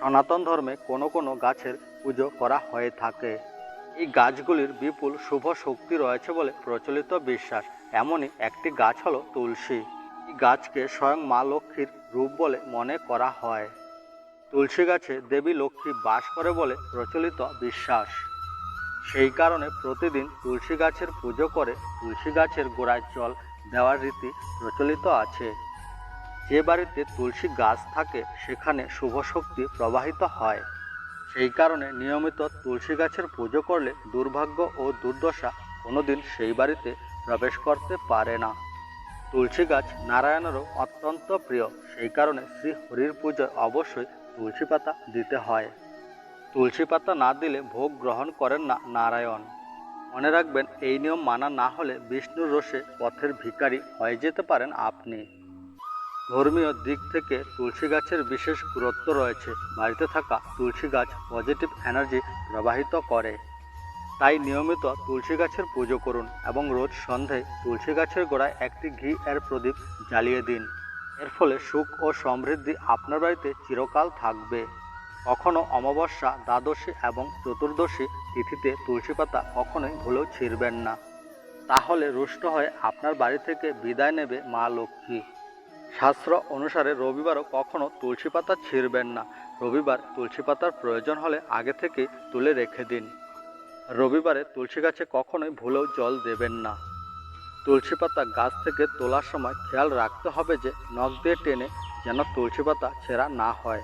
সনাতন ধর্মে কোনো কোনো গাছের পুজো করা হয়ে থাকে। এই গাছগুলির বিপুল শুভ শক্তি রয়েছে বলে প্রচলিত বিশ্বাস। এমনই একটি গাছ হলো তুলসী। এই গাছকে স্বয়ং মা লক্ষ্মীর রূপ বলে মনে করা হয়। তুলসী গাছে দেবী লক্ষ্মী বাস করে বলে প্রচলিত বিশ্বাস। সেই কারণে প্রতিদিন তুলসী গাছের পুজো করে তুলসী গাছের গোড়ায় জল দেওয়ার রীতি প্রচলিত আছে। যে বাড়িতে তুলসী গাছ থাকে, সেখানে শুভ শক্তি প্রবাহিত হয়। সেই কারণে নিয়মিত তুলসী গাছের পুজো করলে দুর্ভাগ্য ও দুর্দশা কোনোদিন সেই বাড়িতে প্রবেশ করতে পারে না। তুলসী গাছ নারায়ণেরও অত্যন্ত প্রিয়, সেই কারণে শ্রী হরির পুজোয় অবশ্যই তুলসী পাতা দিতে হয়। তুলসী পাতা না দিলে ভোগ গ্রহণ করেন না নারায়ণ। মনে রাখবেন, এই নিয়ম মানা না হলে বিষ্ণুর রোষে পথের ভিখারি হয়ে যেতে পারেন আপনি। ধর্মীয় দিক থেকে তুলসী গাছের বিশেষ গুরুত্ব রয়েছে। বাড়িতে থাকা তুলসী গাছ পজিটিভ এনার্জি প্রবাহিত করে। তাই নিয়মিত তুলসী গাছের পুজো করুন এবং রোজ সন্ধ্যায় তুলসী গাছের গোড়ায় একটি ঘি এর প্রদীপ জ্বালিয়ে দিন। এর ফলে সুখ ও সমৃদ্ধি আপনার বাড়িতে চিরকাল থাকবে। কখনো অমাবস্যা, দ্বাদশী এবং চতুর্দশী তিথিতে তুলসী পাতা কখনোই ভুলেও ছিঁড়বেন না। তাহলে রুষ্ট হয়ে আপনার বাড়ি থেকে বিদায় নেবে মা লক্ষ্মী। শাস্ত্র অনুসারে রবিবারও কখনও তুলসী পাতা ছিঁড়বেন না। রবিবার তুলসী পাতার প্রয়োজন হলে আগে থেকে তুলে রেখে দিন। রবিবারে তুলসী গাছে কখনোই ভুলেও জল দেবেন না। তুলসী পাতা গাছ থেকে তোলার সময় খেয়াল রাখতে হবে যে নখ দিয়ে টেনে যেন তুলসী পাতা ছেঁড়া না হয়।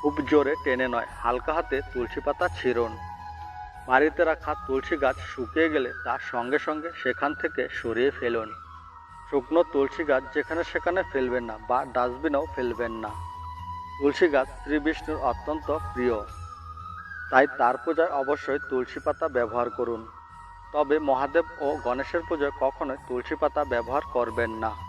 খুব জোরে টেনে নয়, হালকা হাতে তুলসী পাতা ছিঁড়ুন। বাড়িতে রাখা তুলসী গাছ শুকিয়ে গেলে তার সঙ্গে সঙ্গে সেখান থেকে সরিয়ে ফেলুন। শুকনো তুলসী গাছ যেখানে সেখানে ফেলবেন না বা ডাস্টবিনেও ফেলবেন না। তুলসী গাছ শ্রী বিষ্ণুর অত্যন্ত প্রিয়। তাই তার পূজায় অবশ্যই তুলসী পাতা ব্যবহার করুন। তবে মহাদেব ও গণেশের পুজোয় কখনোই তুলসী পাতা ব্যবহার করবেন না।